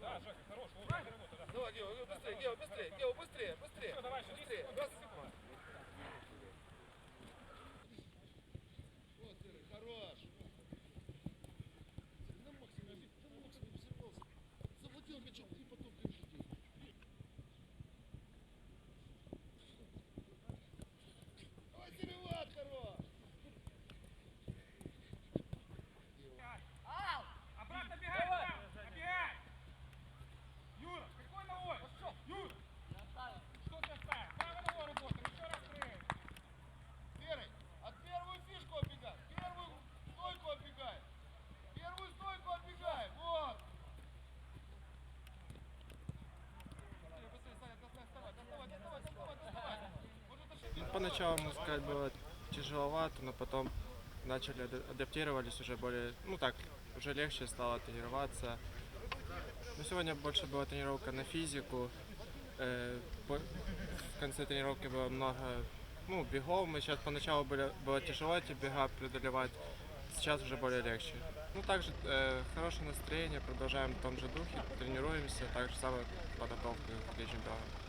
Да, Жека, хорош, лучше работа, да. Давай, Гео, ну, быстрее, Гео, быстрее, Гео, быстрее. Поначалу, можно сказать, было тяжеловато, но потом начали ада- адаптировались уже более, ну так, уже легче стало тренироваться. Но сегодня больше была тренировка на физику. Э, в конце тренировки было много, ну, бегов. Мы сейчас поначалу были, было тяжело эти бега преодолевать, сейчас уже более легче. Ну, также э, хорошее настроение, продолжаем в том же духе, тренируемся, так же самое подготовка к чемпионату.